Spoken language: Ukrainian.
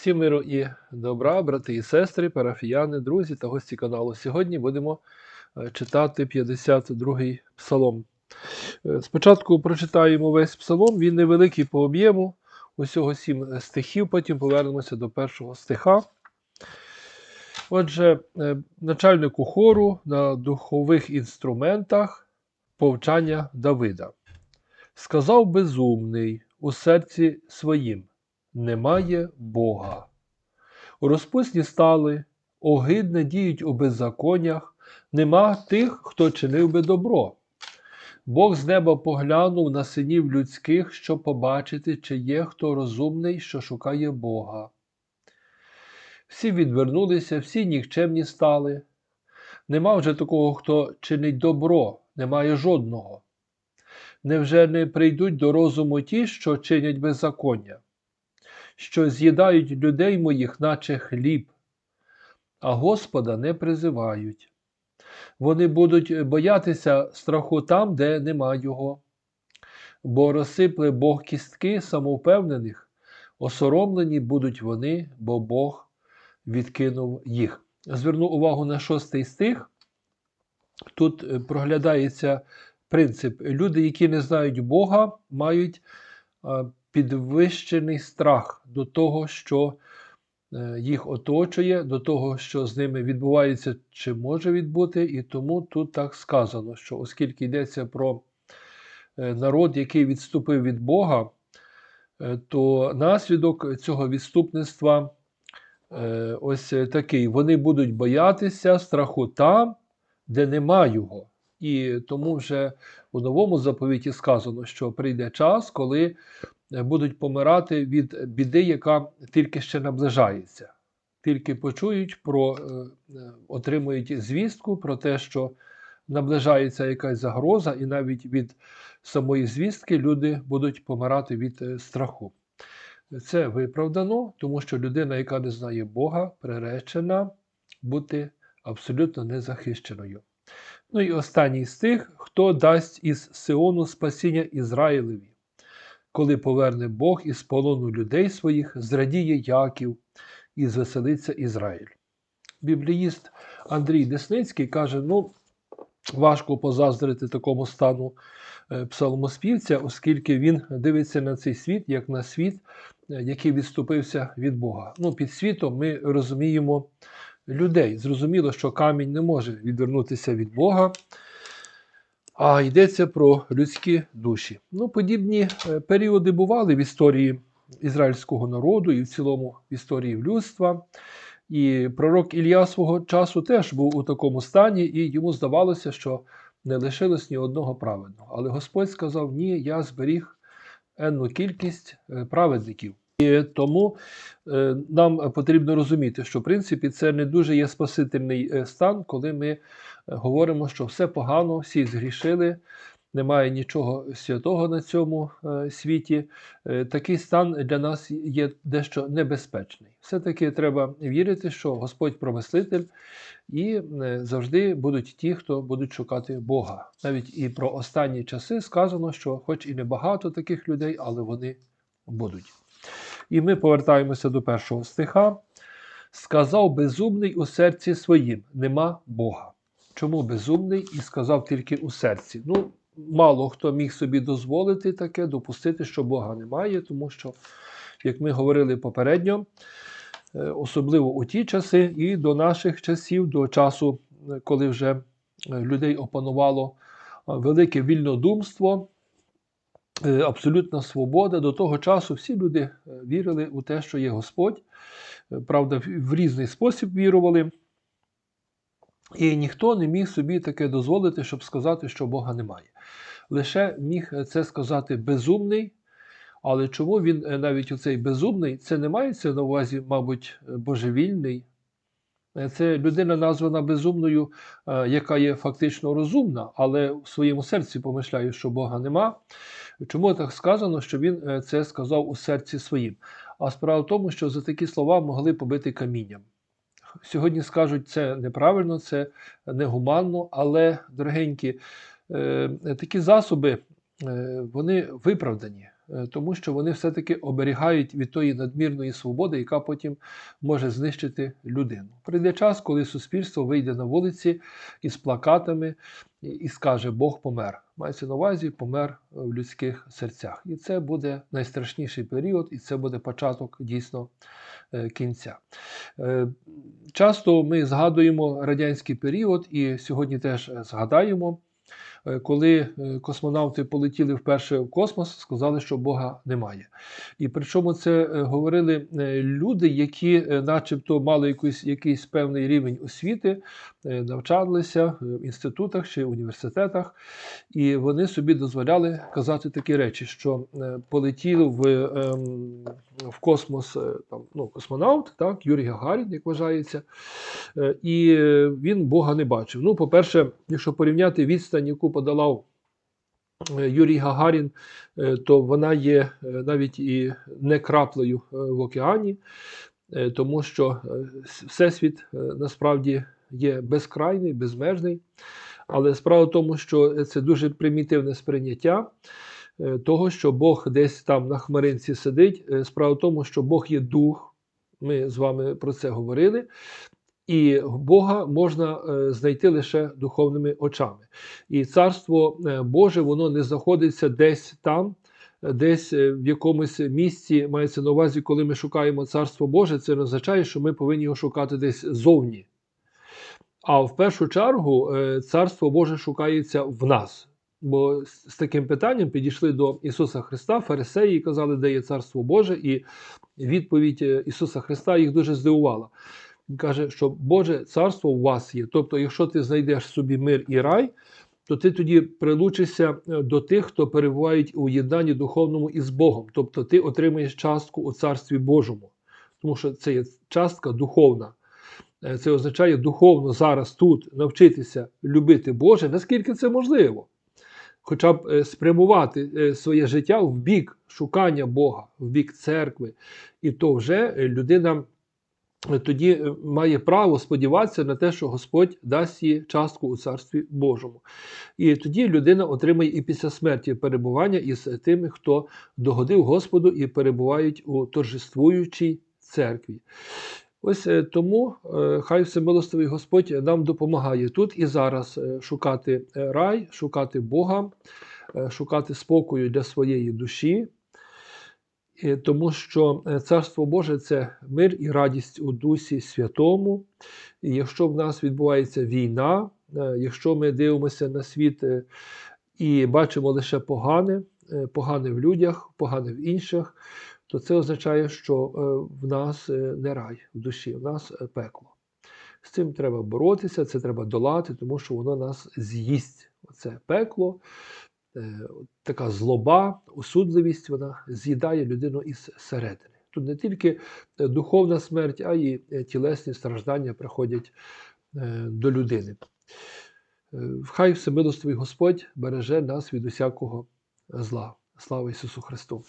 Всім миру і добра, брати і сестри, парафіяни, друзі та гості каналу. Сьогодні будемо е, читати 52-й псалом. Е, Спочатку прочитаємо весь псалом, він невеликий по об'єму, усього сім стихів, потім повернемося до першого стиха. Отже, е, начальнику хору на духових інструментах повчання Давида. Сказав безумний у серці своїм немає Бога. У розпусні стали, огидне діють у беззаконнях, нема тих, хто чинив би добро. Бог з неба поглянув на синів людських, щоб побачити, чи є хто розумний, що шукає Бога. Всі відвернулися, всі нікчемні стали. Нема вже такого, хто чинить добро, немає жодного. Невже не прийдуть до розуму ті, що чинять беззаконня? Що з'їдають людей моїх, наче хліб, а Господа не призивають. Вони будуть боятися страху там, де нема його, бо розсипле Бог кістки самовпевнених, осоромлені будуть вони, бо Бог відкинув їх. Зверну увагу на шостий стих. Тут е, проглядається принцип: люди, які не знають Бога, мають підвищений страх до того, що е, їх оточує, до того, що з ними відбувається чи може відбути, і тому тут так сказано, що оскільки йдеться про е, народ, який відступив від Бога, е, то наслідок цього відступництва ось такий: вони будуть боятися страху там, де нема його. І тому вже у новому заповіті сказано, що прийде час, коли будуть помирати від біди, яка тільки ще наближається. Тільки почують, про, е, е, отримують звістку про те, що наближається якась загроза, і навіть від самої звістки люди будуть помирати від страху. Це виправдано, тому що людина, яка не знає Бога, приречена бути абсолютно незахищеною. Ну і останній з тих, хто дасть із Сиону спасіння Ізраїлеві коли поверне Бог із полону людей своїх, зрадіє Яків і звеселиться Ізраїль. Бібліїст Андрій Десницький каже: ну, важко позаздрити такому стану е, псалмоспівця, оскільки він дивиться на цей світ як на світ, е, який відступився від Бога. Ну, Під світом ми розуміємо людей. Зрозуміло, що камінь не може відвернутися від Бога а йдеться про людські душі. Ну, Подібні е, періоди бували в історії ізраїльського народу і в цілому в історії людства. І пророк Ілля свого часу теж був у такому стані, і йому здавалося, що не лишилось ні одного праведного. Але Господь сказав: Ні, я зберіг енну кількість е, праведників. І тому е, нам потрібно розуміти, що в принципі це не дуже є спасительний стан, коли ми говоримо, що все погано, всі згрішили, немає нічого святого на цьому е, світі. Е, такий стан для нас є дещо небезпечний. Все-таки треба вірити, що Господь промислитель і е, завжди будуть ті, хто будуть шукати Бога. Навіть і про останні часи сказано, що, хоч і небагато таких людей, але вони будуть. І ми повертаємося до першого стиха. Сказав безумний у серці своїм: нема Бога. Чому безумний і сказав тільки у серці? Ну, мало хто міг собі дозволити таке, допустити, що Бога немає, тому що, як ми говорили попередньо, е, особливо у ті часи і до наших часів, до часу, е, коли вже е, людей опанувало велике вільнодумство, абсолютна свобода, до того часу всі люди вірили у те, що є Господь. Правда, в різний спосіб вірували. І ніхто не міг собі таке дозволити, щоб сказати, що Бога немає. Лише міг це сказати безумний. Але чому він е, навіть оцей безумний, це не мається на увазі, мабуть, божевільний. Е, це людина названа безумною, е, яка є фактично розумна, але в своєму серці помишляє, що Бога нема. Чому так сказано, що він це сказав у серці своїм? А справа в тому, що за такі слова могли побити камінням. Сьогодні скажуть, це неправильно, це негуманно, але, дорогенькі, е, такі засоби е, вони виправдані. Е, тому що вони все-таки оберігають від тої надмірної свободи, яка потім може знищити людину. Прийде час, коли суспільство вийде на вулиці із плакатами і- скаже Бог помер. Мається на увазі помер в людських серцях. І це буде найстрашніший період, і це буде початок дійсно е, кінця. Е, Часто ми згадуємо радянський період, і сьогодні теж згадаємо. Е, Коли е, космонавти полетіли вперше в космос, сказали, що Бога немає. І причому це е, говорили люди, які, начебто, мали якийсь, якийсь певний рівень освіти, навчалися в інститутах чи університетах, і вони собі дозволяли казати такі речі, що полетів в, ем, в космос там, ну, космонавт, так, Юрій Гагарін, як вважається, і він Бога не бачив. Ну, по-перше, якщо порівняти відстань, яку подолав е, Юрій Гагарін, е, то вона є е, навіть і не краплею в океані, тому що Всесвіт насправді є безкрайний, безмежний. Але справа в тому, що це дуже примітивне сприйняття того, що Бог десь там на хмаринці сидить. Справа в тому, що Бог є дух. Ми з вами про це говорили. І Бога можна е, знайти лише духовними очами. І царство е, Боже, воно не знаходиться десь там, е, десь в якомусь місці. Мається на увазі, коли ми шукаємо царство Боже, це не означає, що ми повинні його шукати десь зовні. А в першу чергу царство Боже шукається в нас. Бо з таким питанням підійшли до Ісуса Христа, фарисеї і казали, де є царство Боже, і відповідь Ісуса Христа їх дуже здивувала. Він каже, що Боже царство у вас є. Тобто, якщо ти знайдеш собі мир і рай, то ти тоді прилучишся е, до тих, хто перебувають у єднанні духовному із Богом. Тобто ти отримаєш частку у Царстві Божому, тому що це є частка духовна. Е, Це означає духовно зараз тут навчитися любити Боже, наскільки це можливо. Хоча б е, спрямувати своє життя в бік шукання Бога, в бік церкви. І то вже людина тоді е, має право сподіватися на те, що Господь дасть їй частку у Царстві Божому. І тоді людина отримає і після смерті перебування із тими, хто догодив Господу і перебувають у торжествуючій церкві. Ось е, тому е, хай всемилостивий Господь нам допомагає тут і зараз шукати рай, шукати Бога, шукати спокою для своєї душі, тому що е, Царство Боже це мир і радість у Дусі Святому. І якщо в нас відбувається війна, е, якщо ми дивимося на світ е, і бачимо лише погане, е, погане в людях, погане в інших, то це означає, що е, в нас е, не рай в душі, в нас е, пекло. З цим треба боротися, це треба долати, тому що воно нас з'їсть. Це пекло, е, така злоба, осудливість, вона з'їдає людину із середини. Тут не тільки е, духовна смерть, а й е, тілесні страждання приходять е, до людини. Е, Хай всемилостивий Господь береже нас від усякого зла. Слава Ісусу Христу!